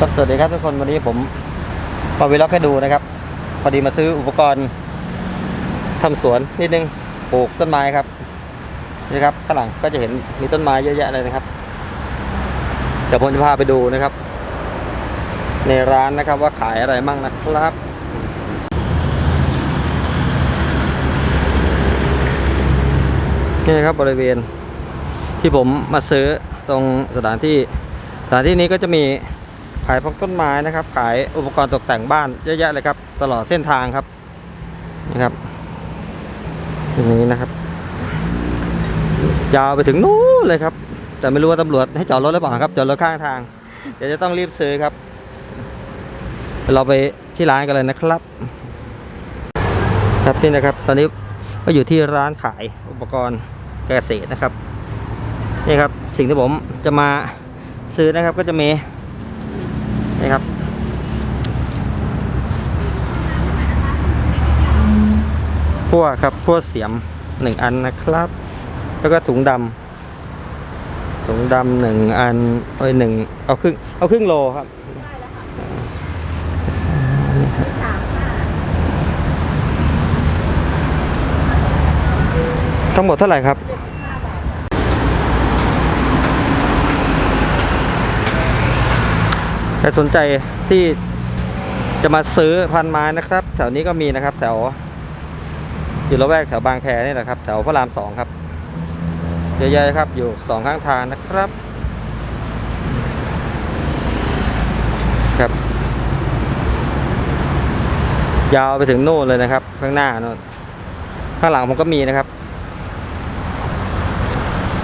ครับสวัสดีครับทุกคนวันนี้ผมมาวิล็อกให้ดูนะครับ พอดีมาซื้ออุปกรณ์ทำสวนนิดนึงปลูกต้นไม้ครับนี่ครับข้างหลังก็จะเห็นมีต้นไม้เยอะแยะเลยนะครับเดี๋ยวผมจะพาไปดูนะครับ ในร้านนะครับว่าขายอะไรมั่งนะครับนี่ครับบริเวณที่ผมมาซื้อตรงสถานที่สถานที่นี้ก็จะมี ขายพวกต้นไม้นะครับ ขายอุปกรณ์ตกแต่งบ้านเยอะแยะเลยครับ ตลอดเส้นทางครับนะครับตรงนี้นะครับ ยาวไปถึงนู้นเลยครับ แต่ไม่รู้ว่าตำรวจให้จอดรถหรือเปล่าครับจอดรถข้างทาง เดี๋ยวจะต้องรีบซื้อครับ เราไปที่ร้านกันเลยนะครับ ครับนี่นะครับ ตอนนี้ก็อยู่ที่ร้านขายอุปกรณ์เกษตรนะครับนี่ครับสิ่งที่ผมจะมาซื้อนะครับก็จะมี นี่ครับ พั่วครับพั่วเสียมหนึ่งอันนะครับ แล้วก็ถุงดำถุงดำหนึ่งอันเอ้ยหนึ่งเอาครึ่งเอาครึ่งโลครับทั้งหมดเท่าไหร่ครับ ครสนใจที่จะมาซื้อพันไม้นะครับ แถวนี้ก็มีนะครับ แถว อยู่ละแวกแถวบางแคนี่แหละครับ แถวพระรามสองครับเยอะๆครับอยู่สองข้างทางนะครับ ครับ ยาวไปถึงโน่นเลยนะครับ ข้างหน้าโน่นข้างหลังผมก็มีนะครับ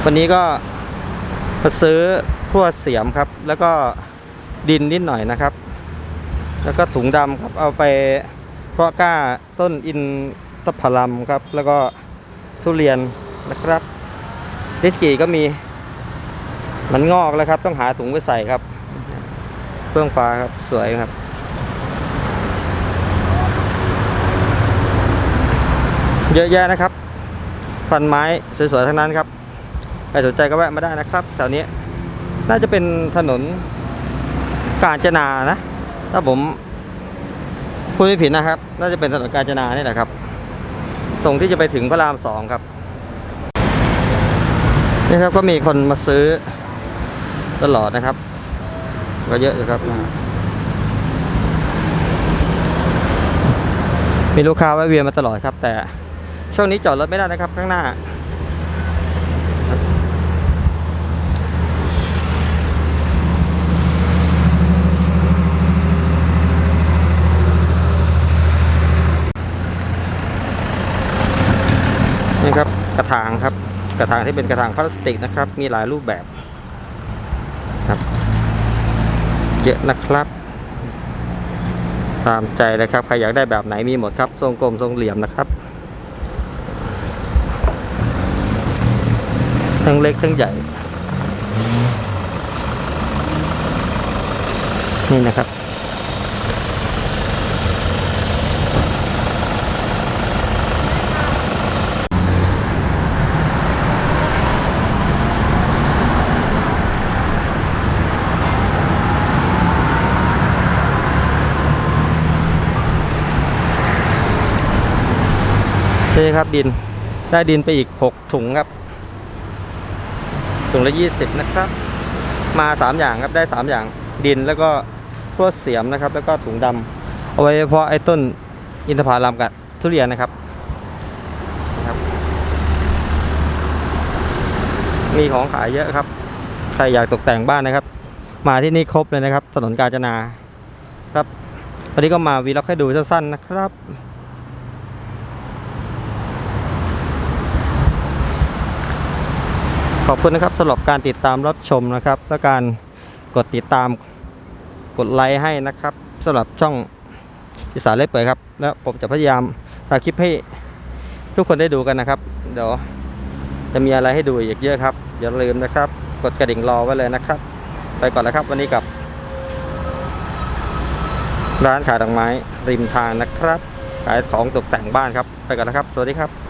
วันนี้ก็มาซื้อพวเสียมครับ แล้วก็ ดินนิดหน่อยนะครับ แล้วก็ถุงดำครับเอาไปเพาะกล้าต้นอินทผลัมครับ แล้วก็ทุเรียนนะครับลินจีก็มี มันงอกแล้วครับ ต้องหาถุงไว้ใส่ครับเฟื่องฟ้าครับสวยครับ เยอะแยะนะครับพันไม้สวยๆทั้งนั้นครับใครสนใจก็แวะมาได้นะครับแถวนี้น่าจะเป็นถนน กาญจนานะ ถ้าผมพูดไม่ผิดนะครับ น่าจะเป็นถนนกาญจนานี่แหละครับ ตรงที่จะไปถึงพระรามสองครับ นี่ครับก็มีคนมาซื้อตลอดนะครับ ก็เยอะอยู่ครับ มีลูกค้าแวะเวียนมาตลอดครับ แต่ช่วงนี้จอดรถไม่ได้นะครับข้างหน้า นี่ครับกระถางครับ กระถางที่เป็นกระถางพลาสติกนะครับ มีหลายรูปแบบครับเยอะนะครับ ตามใจเลยครับใครอยากได้แบบไหนมีหมดครับ ทรงกลมทรงเหลี่ยมนะครับ ทั้งเล็กทั้งใหญ่ นี่นะครับ นี่ครับดินได้ดินไปอีก 6 ถุงครับ ถุงละ 20 นะครับ มา 3 อย่างครับได้ 3 อย่างดินแล้วก็พวกเสียมนะครับ แล้วก็ถุงดำเอาไว้เพาะไอ้ต้นอินทผลัมกับทุเรียนนะครับนะครับ มีของขายเยอะครับ ใครอยากตกแต่งบ้านนะครับ มาที่นี่ครบเลยนะครับ ถนนกาญจนาครับวันนี้ก็มาวีล็อกให้ดูสั้นๆนะครับ ขอบคุณนะครับสำหรับการติดตามรับชมนะครับ และการกดติดตามกดไลค์ให้นะครับสำหรับช่องอีสานเล่อยเปิดครับ แล้วผมจะพยายามถ่ายคลิปให้ทุกคนได้ดูกันนะครับ เดี๋ยวจะมีอะไรให้ดูอีกเยอะครับอย่าลืมนะครับ กดกระดิ่งรอไว้เลยนะครับ ไปก่อนแล้วครับ วันนี้กับ ร้านขายดอกไม้ริมทางนะครับ ขายของตกแต่งบ้านครับ ไปก่อนแล้วครับ สวัสดีครับ